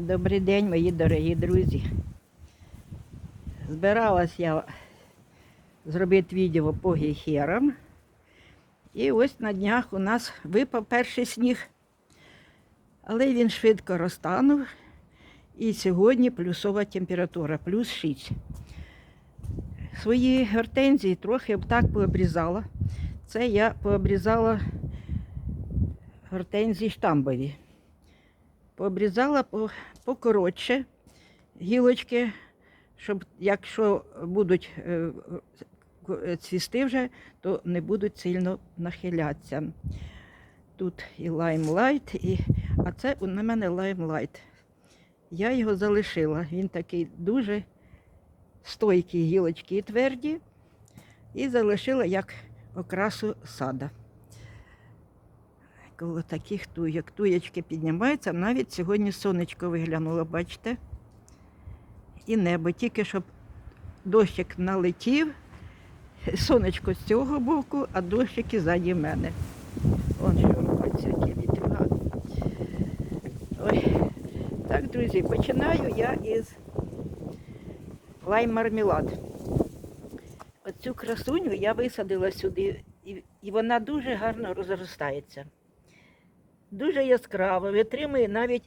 Добрий день, мої дорогі друзі. Збиралась я зробити відео по гейхерам. І ось на днях у нас випав перший сніг, але він швидко розтанув. І сьогодні плюсова температура, плюс 6. Свої гортензії трохи так пообрізала. Це я пообрізала гортензії штамбові. Пообрізала покоротше гілочки, щоб якщо будуть е, е, цвісти вже, то не будуть сильно нахилятися. Тут і лаймлайт, і... а це у мене лаймлайт. Я його залишила. Він такий дуже стойкі гілочки і тверді, і залишила як окрасу сада. Коло таких туєк. Туєчки піднімаються. Навіть сьогодні сонечко виглянуло, бачите? І небо. Тільки щоб дощик налетів, сонечко з цього боку, а дощик і ззаді мене. Вон що робиться, які вітруга. Ой. Так, друзі, починаю я із лайм-мармелад. Оцю красуню я висадила сюди, і вона дуже гарно розростається. Дуже яскраво, витримує навіть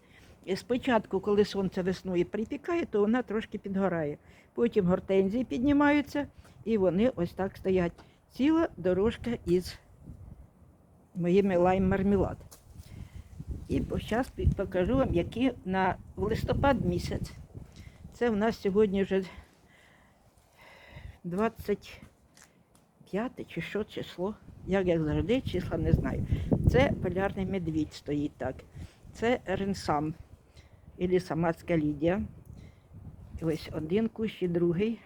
спочатку, коли сонце весною припікає, то вона трошки підгорає. Потім гортензії піднімаються і вони ось так стоять. Ціла дорожка із моїми лайм-мармелад. І зараз покажу вам, які на листопад місяць. Це в нас сьогодні вже 25 чи що число. Як як завжди, числа не знаю. Це полярний медвідь стоїть так. Це ренсам або самацька лідія. Ось один кущ і другий.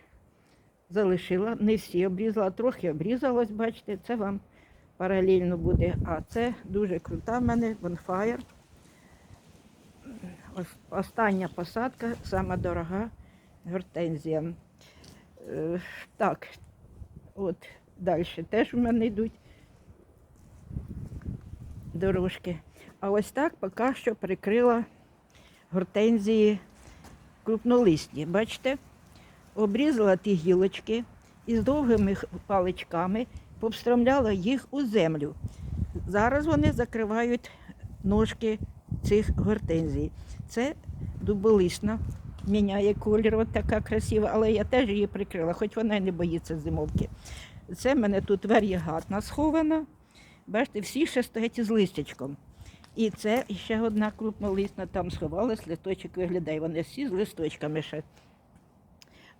Залишила, не всі обрізала, трохи обрізалось, бачите, це вам паралельно буде. А це дуже крута в мене бонфаєр. Остання посадка, сама дорога гортензія. Е, Так, от далі теж у мене йдуть дорожки. А ось так поки що прикрила гортензії крупнолисні. Бачите? Обрізала ті гілочки і з довгими паличками повстромляла їх у землю. Зараз вони закривають ножки цих гортензій. Це дуболисна, міняє колір, от така красива, але я теж її прикрила, хоч вона й не боїться зимовки. Це в мене тут вар'єгатна схована. Бачите, всі ще стоять із листячком. І це ще одна крупнолисна, там сховалась, листочок виглядає. Вони всі з листочками ще.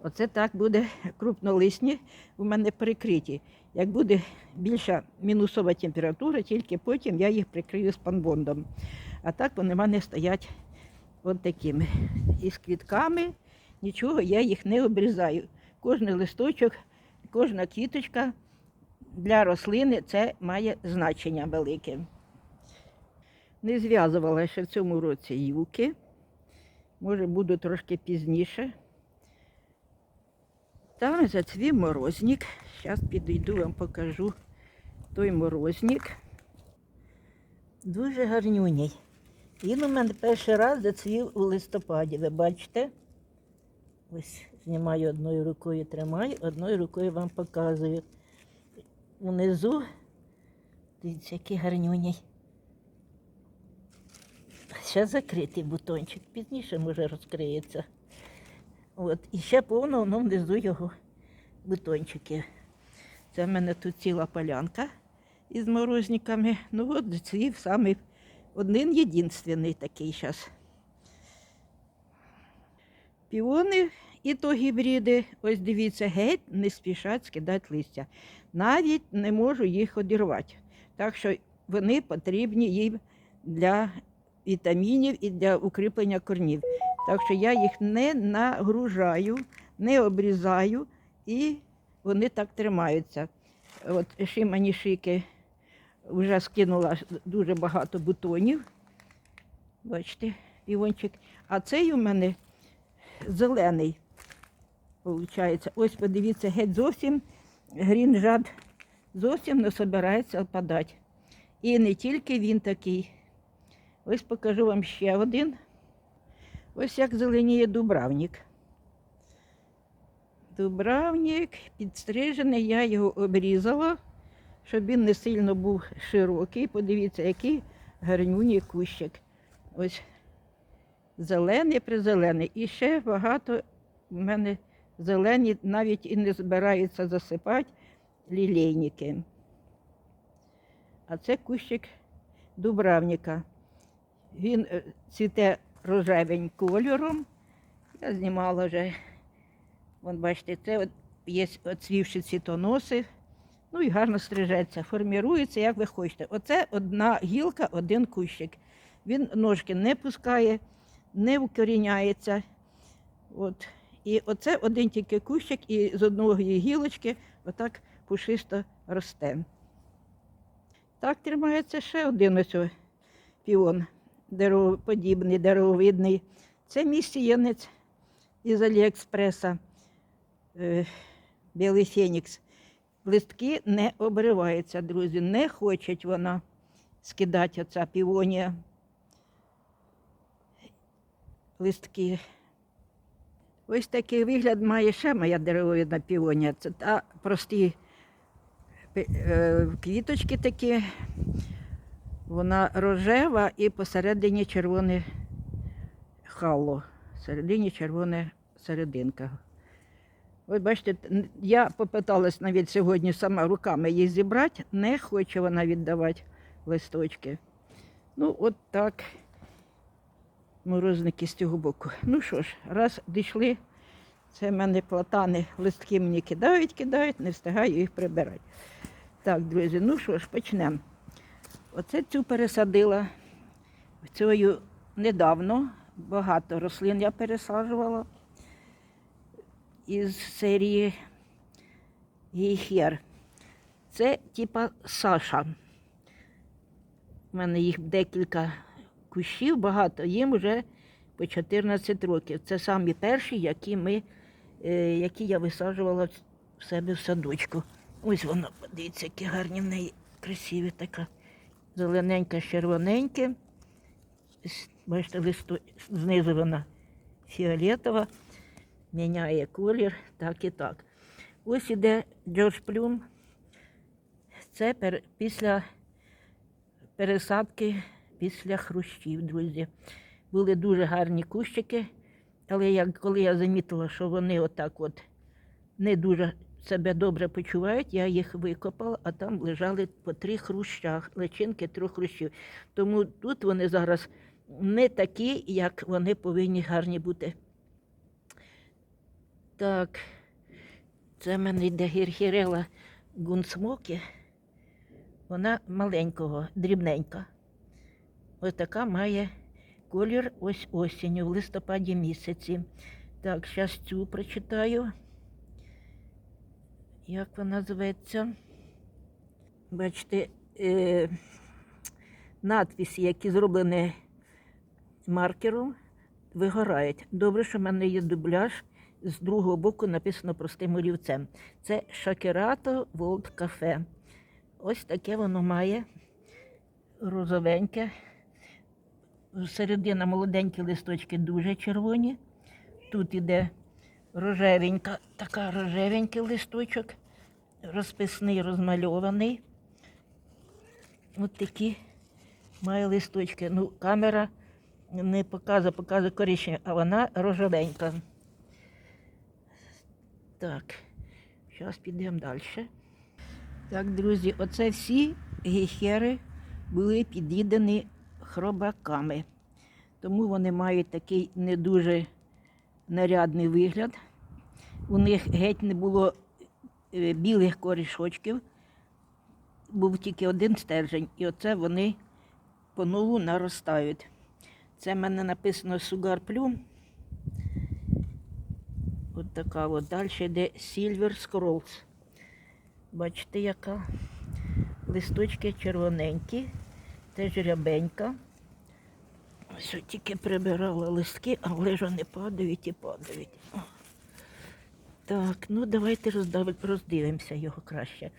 Оце так буде крупнолисні у мене прикриті. Як буде більша мінусова температура, тільки потім я їх прикрию спанбондом. А так вони в мене стоять от такими. І з квітками нічого я їх не обрізаю. Кожний листочок, кожна квіточка для рослини це має значення велике. Не зв'язувала ще в цьому році юки. Може, буду трошки пізніше. Там зацвів морозник. Зараз підійду вам покажу той морозник. Дуже гарнюній. Він у мене перший раз зацвів у листопаді, ви бачите? Ось знімаю одною рукою, тримаю, одною рукою вам показую. Унизу, дивіться, який гарнюній. Ще закритий бутончик, пізніше може розкриється. От. І ще повно воно внизу його бутончики. Це в мене тут ціла полянка із морозниками. Ну от цвів самий один єдинственний такий зараз. Піони і то гібриди, ось дивіться, геть не спішать скидати листя. Навіть не можу їх одірвати. Так що вони потрібні їм для вітамінів і для укріплення корнів. Так що я їх не нагружаю, не обрізаю і вони так тримаються. От шимані шики вже скинула дуже багато бутонів. Бачите, півончик. А цей у мене зелений. Получається. Ось подивіться, геть зовсім грінжад зовсім не збирається опадати. І не тільки він такий. Ось покажу вам ще один. Ось як зеленіє дубравник. Дубравник підстрижений, я його обрізала, щоб він не сильно був широкий. Подивіться, який гарнюній кущик. Ось зелений призелений. І ще багато в мене зелені навіть і не збираються засипати лілейники. А це кущик дубравника. Він е, цвіте рожевень кольором. Я знімала вже. Вон бачите, це от є оцвівші цвітоноси. Ну і гарно стрижеться, формірується, як ви хочете. Оце одна гілка, один кущик. Він ножки не пускає, не вкоріняється. От. І оце один тільки кущик, і з одної гілочки отак пушисто росте. Так тримається ще один ось піон деревоподібний, деревовидний. Це мій сіянець із Аліекспреса. е, Білий Фенікс. Листки не обриваються, друзі. Не хочуть вона скидати оця півонія. Листки. Ось такий вигляд має ще моя деревовидна півонія. Це та прості е, квіточки такі. Вона рожева і посередині червоне хало. Всередині червона серединка. Ось бачите, я попиталась навіть сьогодні сама руками її зібрати, не хоче вона віддавати листочки. Ну, от так. Морозники з цього боку. Ну що ж, раз дійшли, це в мене платани, листки мені кидають, кидають, не встигаю їх прибирати. Так, друзі, ну що ж, почнемо. Оце цю пересадила. Цю недавно багато рослин я пересаджувала із серії гейхер. Це типа Саша. У мене їх декілька кущів, багато, їм вже по 14 років. Це самі перші, які, ми, е, які я висаджувала в себе в садочку. Ось воно, подивіться, які гарні в неї красиві така. Зелененька, червоненьке. Бачите, листо... знизу вона фіолетова, міняє колір, так і так. Ось іде Джордж Плюм. Це пер... після пересадки після хрущів, друзі. Були дуже гарні кущики, але як, коли я замітила, що вони отак от не дуже себе добре почувають, я їх викопала, а там лежали по три хруща, личинки трьох хрущів. Тому тут вони зараз не такі, як вони повинні гарні бути. Так, це в мене йде гірхірела гунсмокі. Вона маленького, дрібненька. Ось така має колір ось осінню, в листопаді місяці. Так, зараз цю прочитаю. Як вона зветься? Бачите, е, надписи, які зроблені маркером, вигорають. Добре, що в мене є дубляж. З другого боку написано простим олівцем. Це Шакерато Волт Кафе. Ось таке воно має розовеньке. Середина молоденькі листочки дуже червоні. Тут іде рожевенька, така рожевенький листочок, розписний, розмальований. Ось такі має листочки. Ну, камера не показує, показує коричневі, а вона рожевенька. Так, зараз підемо далі. Так, друзі, оце всі гейхери були під'їдені хробаками. Тому вони мають такий не дуже нарядний вигляд. У них геть не було е, білих корішочків, був тільки один стержень, і оце вони понову наростають. Це в мене написано Sugar Plum. От така от. Далі йде Silver Scrolls. Бачите, яка? Листочки червоненькі, теж рябенька. Ось тільки прибирала листки, але ж вони падають і падають. Так, ну давайте роздивимося його краще.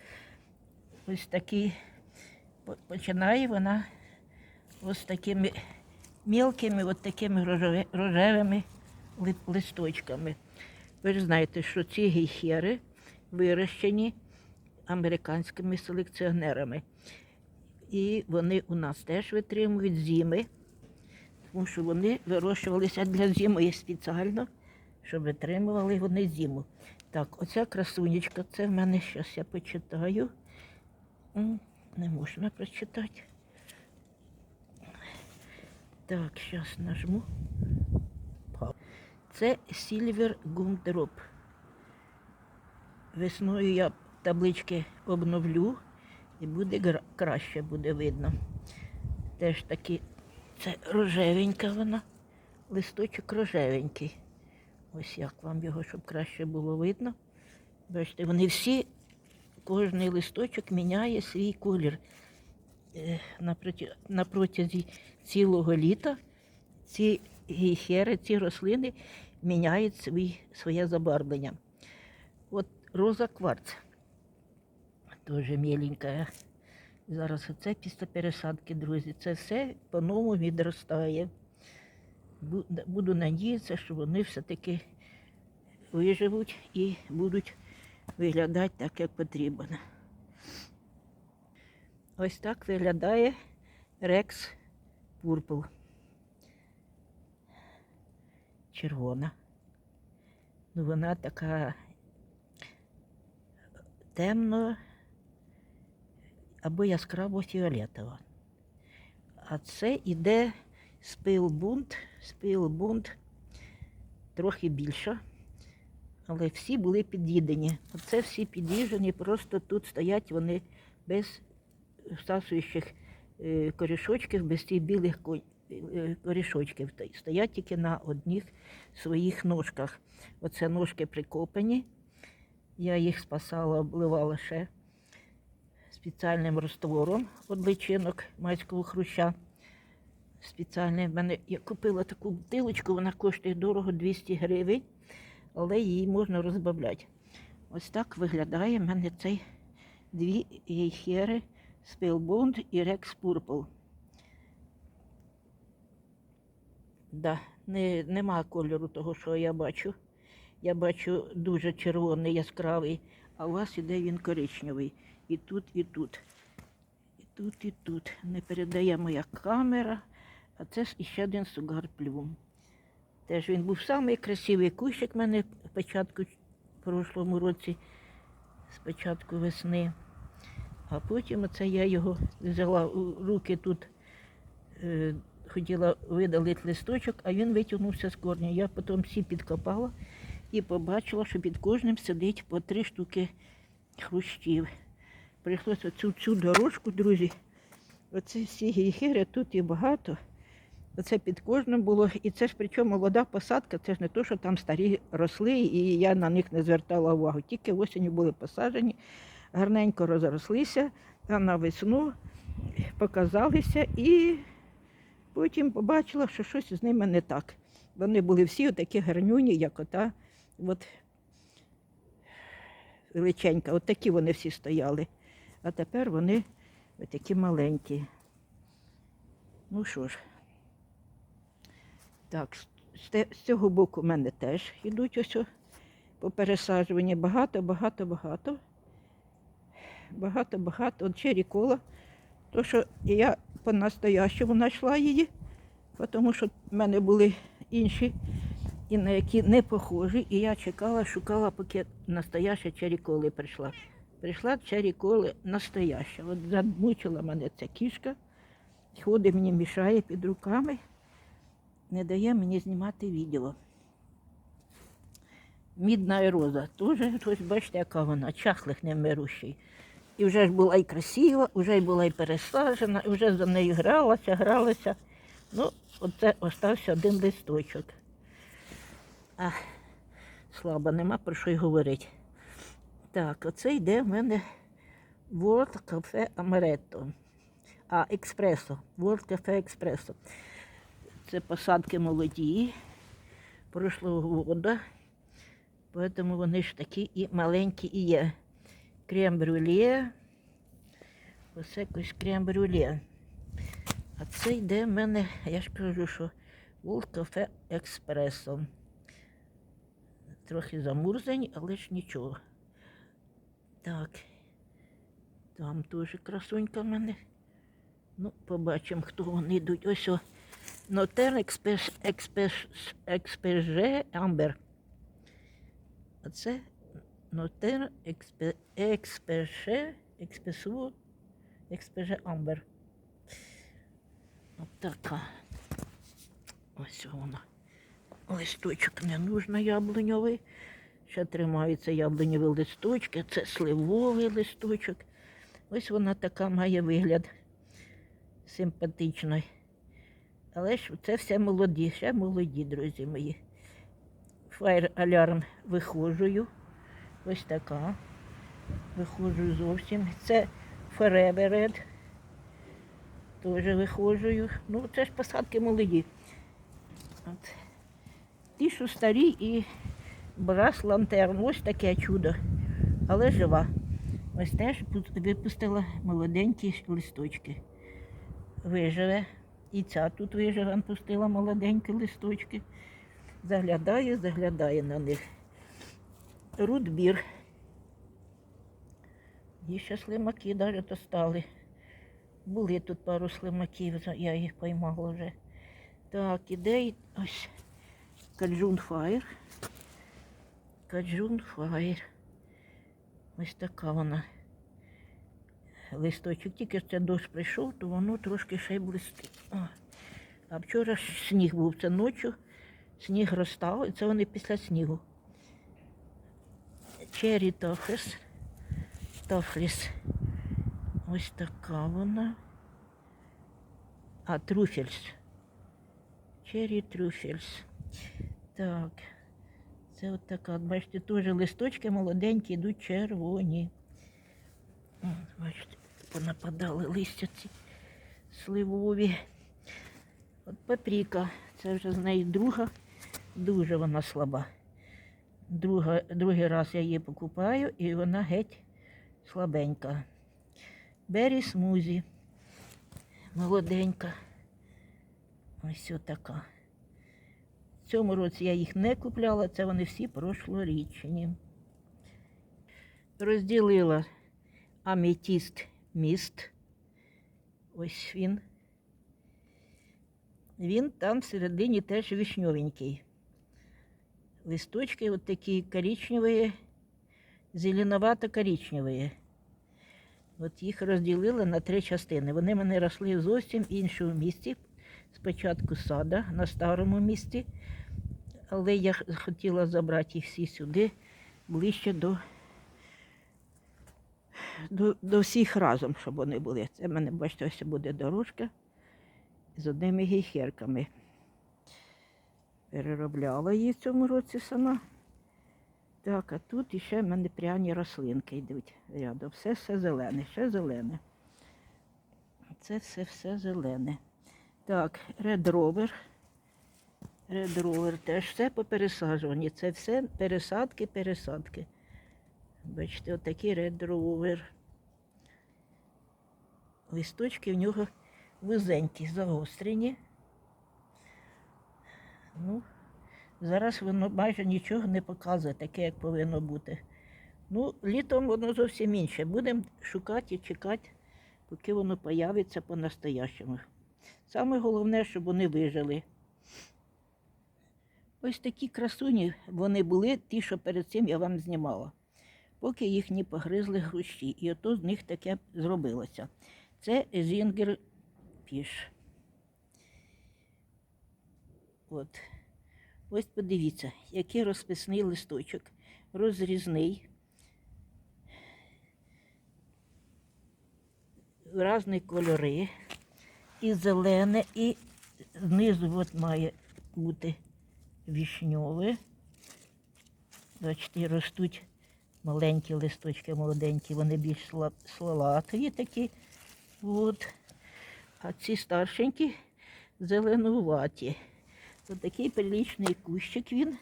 Ось такий починає вона ось такими мілкими от такими рожевими листочками. Ви ж знаєте, що ці гейхери вирощені американськими селекціонерами. І вони у нас теж витримують зими, тому що вони вирощувалися для зими спеціально, щоб витримували вони зиму. Так, оця красунечка, це в мене щас я почитаю. Не можна прочитати. Так, зараз нажму. Це Silver Gumdrop. Весною я таблички обновлю і буде краще буде видно. Теж таки, це рожевенька вона, листочок рожевенький. Ось як вам його, щоб краще було видно. Бачите, вони всі, кожний листочок міняє свій колір. Е, на протязі цілого літа ці гейхери, ці рослини міняють свій, своє забарвлення. От роза кварц теж міленька. Зараз оце після пересадки, друзі. Це все по-новому відростає. Буду надіятися, що вони все-таки виживуть і будуть виглядати так, як потрібно. Ось так виглядає Рекс Purple. Червона. Ну, вона така темно або яскраво фіолетова. А це іде спилбунт, спилбунт трохи більша, але всі були під'їдені. Оце всі під'їжджені, просто тут стоять вони без всасуючих е, корішочків, без цих білих е, корішочків. Стоять тільки на одних своїх ножках. Оце ножки прикопані. Я їх спасала, обливала ще спеціальним роствором від личинок майського хруща. Спеціальний в мене я купила таку бутилочку, вона коштує дорого 200 гривень, але її можна розбавляти. Ось так виглядає в мене цей дві гейхери Spellbound і Rex Purple. Да, не, нема кольору того, що я бачу. Я бачу дуже червоний, яскравий, а у вас іде він коричневий. І тут, і тут. І тут, і тут. Не передає моя камера. А це ж іще один сугар плюм. Теж він був самий красивий кущик в мене в прошлому році, з початку весни. А потім оце я його взяла у руки тут, е, хотіла видалити листочок, а він витягнувся з корня. Я потім всі підкопала і побачила, що під кожним сидить по три штуки хрущів. Прийшлося цю, цю дорожку, друзі. Оце всі гейхери, тут і багато. Оце під кожним було. І це ж причому молода посадка, це ж не то, що там старі росли, і я на них не звертала увагу. Тільки осінню були посаджені, гарненько розрослися, а на весну показалися і потім побачила, що щось з ними не так. Вони були всі такі гарнюні, як ота. От величенька, от такі вони всі стояли. А тепер вони такі маленькі. Ну що ж, так, з- цього боку в мене теж йдуть ось по пересаджуванні. Багато, багато, багато. Багато, багато. От черікола. То, що я по-настоящому знайшла її, тому що в мене були інші, і на які не похожі. І я чекала, шукала, поки настояща черіколи прийшла. Прийшла черіколи настояща. От замучила мене ця кішка, ходить мені мішає під руками, не дає мені знімати відео. Мідна роза. Теж, ось бачите, яка вона, чахлих немирущий. І вже ж була і красива, вже й була і пересаджена, і вже за нею гралася, гралася. Ну, оце остався один листочок. А, слабо, нема про що й говорити. Так, оце йде в мене World Cafe Amaretto. А, експресо. World Cafe Експресо. Це посадки молоді прошлого года. Поэтому вони ж такі і маленькі і є. Крем-брюле. Ось якось крем-брюле. А це йде в мене, я ж кажу, що Волт кафе експресо. Трохи замурзані, але ж нічого. Так. Там теж красунька в мене. Ну, побачимо, хто вони йдуть. Ось о. Нотер експеш, експеш, експеже Амбер. А це нотер експе, експеше, експесу, експеже Амбер. От така. Ось вона. Листочок не нужно яблуньовий. Ще тримаються яблуньові листочки. Це сливовий листочок. Ось вона така має вигляд симпатичний. Але ж це все молоді, ще молоді, друзі мої. Фаєр алярм виходжую. Ось така. Виходжу зовсім. Це Фереберед. Теж виходжую. Ну, це ж посадки молоді. От. Ті, що старі і брас лантерн. Ось таке чудо. Але жива. Ось теж випустила молоденькі листочки. Виживе. І ця тут виживе, пустила молоденькі листочки. Заглядає, заглядає на них. Рудбір. І ще слимаки навіть стали. Були тут пару слимаків, я їх поймала вже. Так, іде ось каджун фаєр. Каджун фаєр. Ось така вона. Листочок, тільки це дощ прийшов, то воно трошки ще й блистить. А вчора ж сніг був, це ночі, сніг розстав, і це вони після снігу. Чері тофліс. Тофліс. Ось така вона. А, труфельс. Чері трюфельс. Так. Це от така, от бачите, теж листочки молоденькі, йдуть червоні. О, бачите, понападали листя ці сливові. От паприка, це вже з неї друга, дуже вона слаба. Друга, другий раз я її покупаю і вона геть слабенька. Бері смузі, молоденька. Ось така. Цьому році я їх не купляла, це вони всі прошлорічні. Розділила аметіст міст. Ось він. Він там всередині теж вишньовенький. Листочки от такі коричневі, зеленовато-коричневі. От їх розділила на три частини. Вони мене росли зовсім іншому місці. Спочатку сада на старому місці, але я хотіла забрати їх всі сюди, ближче до, до, до всіх разом, щоб вони були. Це в мене, бачите, ось буде дорожка з одними гейхерками. Переробляла її в цьому році сама. Так, а тут іще в мене пряні рослинки йдуть рядом. Все все зелене, ще зелене. Це все все зелене. Так, Red Rover теж все попересаджувані. Це все пересадки, пересадки. Бачите, отакий Rover. Листочки в нього вузенькі, загострені. Ну, зараз воно майже нічого не показує, таке, як повинно бути. Ну, літом воно зовсім інше. Будемо шукати і чекати, поки воно появиться по-настоящему. Саме головне, щоб вони вижили. Ось такі красуні вони були, ті, що перед цим я вам знімала, поки їх не погризли грущі. І ото з них таке зробилося. Це зінгер піш. От. Ось подивіться, який розписний листочок, розрізний. Різні кольори. І зелене, і знизу от має бути вішньове. Бачите, ростуть маленькі листочки, молоденькі, вони більш сла- слалатові такі. От. А ці старшенькі зеленуваті. Ось такий прилічний кущик він.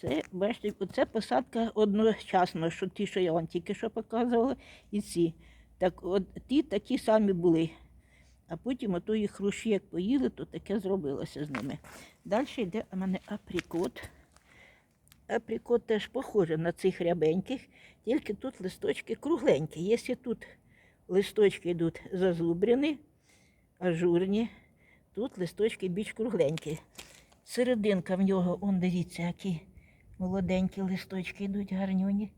Це, бачите, оце посадка одночасно, що ті, що я вам тільки що показувала, і ці. Так, от ті такі самі були. А потім отої хрущі, як поїли, то таке зробилося з ними. Далі йде у мене априкот. Априкот теж похожий на цих рябеньких, тільки тут листочки кругленькі. Якщо тут листочки йдуть зазубрені, ажурні, тут листочки більш кругленькі. Серединка в нього, он дивіться, які молоденькі листочки йдуть гарнюні.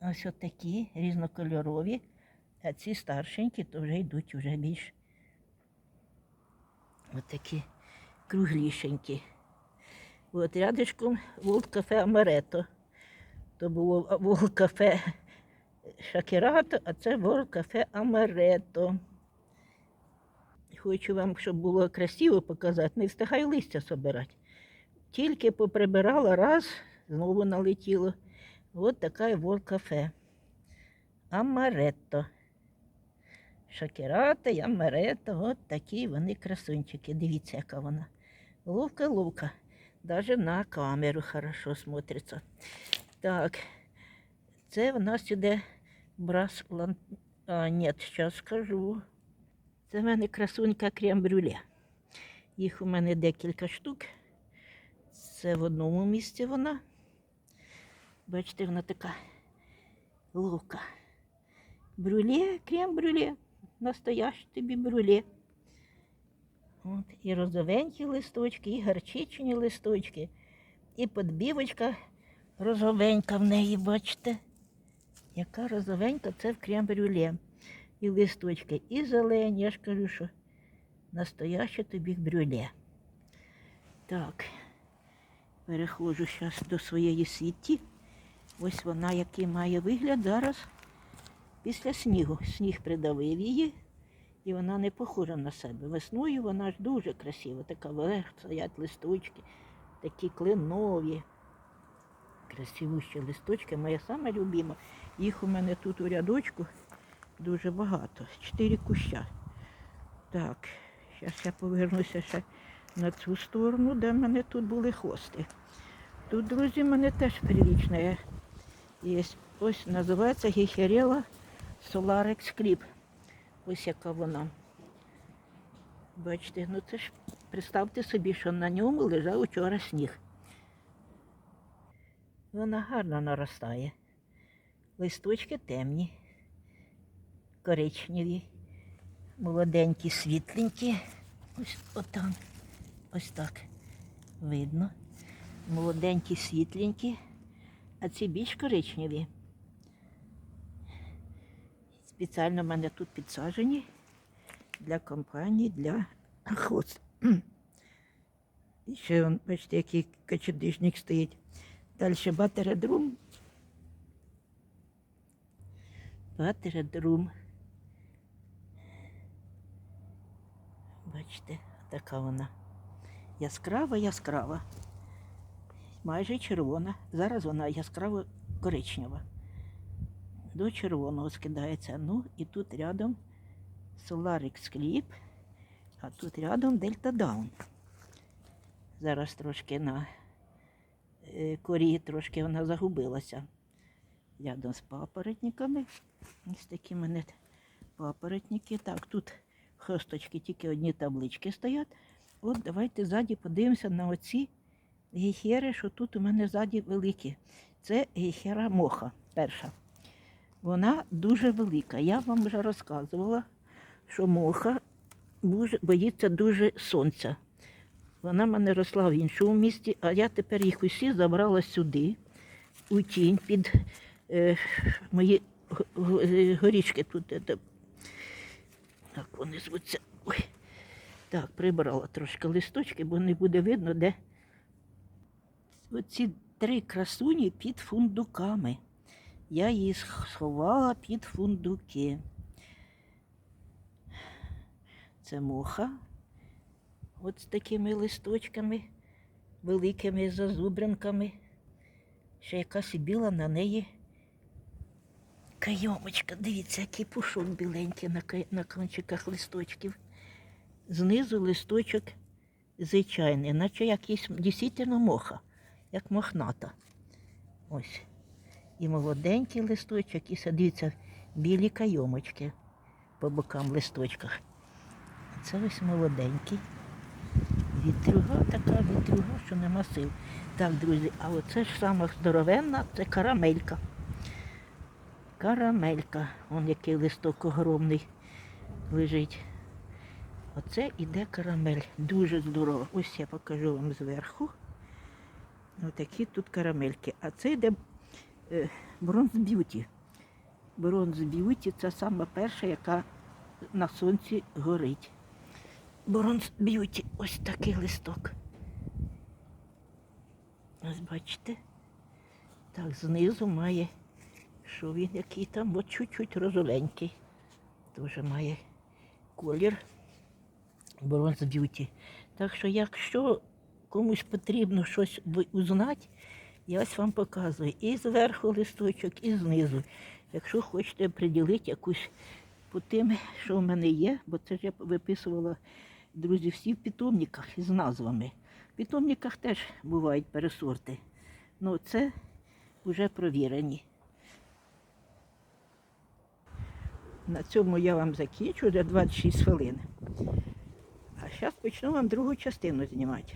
Ось от такі різнокольорові, а ці старшенькі то вже йдуть вже більш от круглішенькі. От рядышком Волт кафе Амарето. То було Волт кафе Шакерато, а це Волт кафе Амарето. Хочу вам, щоб було красиво показати, не встигаю листя собирати. Тільки поприбирала раз, знову налетіло. От така Волт кафе. Амаретто. Шакерата і амаретто, от такі вони красунчики. Дивіться, яка вона. Ловка-ловка. Даже на камеру хорошо смотрится. Так, це в нас іде брас лан... А, ні, зараз скажу. Це в мене красунька крем-брюле. Їх у мене декілька штук. Це в одному місці вона. Бачите, вона така ловка. Брюле, крем-брюле. Настояще тобі брюле. От, і розовенькі листочки, і гарчичні листочки, і подбівочка розовенька в неї, бачите. Яка розовенька, це в крем-брюле. І листочки, і зелені, я ж кажу, що настояще тобі брюле. Так, переходжу зараз до своєї сіті. Ось вона, який має вигляд зараз після снігу. Сніг придавив її. І вона не похожа на себе. Весною вона ж дуже красива, така вверх стоять листочки, такі кленові. Красивущі листочки, моя сама любима. Їх у мене тут у рядочку дуже багато. Чотири куща. Так, зараз я повернуся ще на цю сторону, де в мене тут були хвости. Тут, друзі, в мене теж прилічне є. Ось називається гіхерела Solarex Clip. Ось яка вона. Бачите, ну це ж представте собі, що на ньому лежав учора сніг. Вона гарно наростає. Листочки темні, коричневі, молоденькі, світленькі. Ось отам. Ось так видно. Молоденькі, світленькі, а ці більш коричневі. Спеціально в мене тут підсаджені для компанії, для хвост. І ще, вон, бачите, який качедишник стоїть. Далі батередрум. Батередрум. Бачите, така вона. Яскрава, яскрава. Майже червона. Зараз вона яскраво коричнева до червоного скидається. Ну і тут рядом Solarix Clip, а тут рядом Delta Down. Зараз трошки на е, корі трошки вона загубилася. Рядом з папоротниками. Ось такі мене папоротники. Так, тут хосточки, тільки одні таблички стоять. От давайте ззаді подивимося на оці гіхери, що тут у мене ззаді великі. Це гіхера моха перша. Вона дуже велика. Я вам вже розказувала, що моха боїться дуже сонця. Вона в мене росла в іншому місті, а я тепер їх усі забрала сюди, у тінь під е, мої е, горішки тут. е, Так, вони звуться. Ой. Так, прибрала трошки листочки, бо не буде видно, де оці три красуні під фундуками. Я її сховала під фундуки. Це муха. От з такими листочками, великими зазубринками. Ще якась і біла на неї кайомочка. Дивіться, який пушок біленький на, на кончиках листочків. Знизу листочок звичайний, наче якийсь дійсно моха, як мохната. Ось. І молоденький листочок, і садиться білі кайомочки по бокам листочках. це ось молоденький. Вітрюга така вітрюга, що нема сил. Так, друзі, а оце ж сама здоровенна, це карамелька. Карамелька. Вон який листок огромний лежить. Оце іде карамель. Дуже здорово. Ось я покажу вам зверху. Ось такі тут карамельки. А це йде бронз б'юті. Бронз б'юті це сама перша, яка на сонці горить. Бронз б'юті. Ось такий листок. Ось бачите. Так, знизу має, що він який там, от чуть-чуть розовенький. Теж має колір Бронз б'юті. Так що, якщо комусь потрібно щось узнати, я ось вам показую і зверху листочок, і знизу. Якщо хочете приділити якусь по тим, що в мене є, бо це ж я виписувала, друзі, всі в питомниках із назвами. В питомниках теж бувають пересорти. Ну, це вже провірені. На цьому я вам закінчу, вже 26 хвилин. А зараз почну вам другу частину знімати.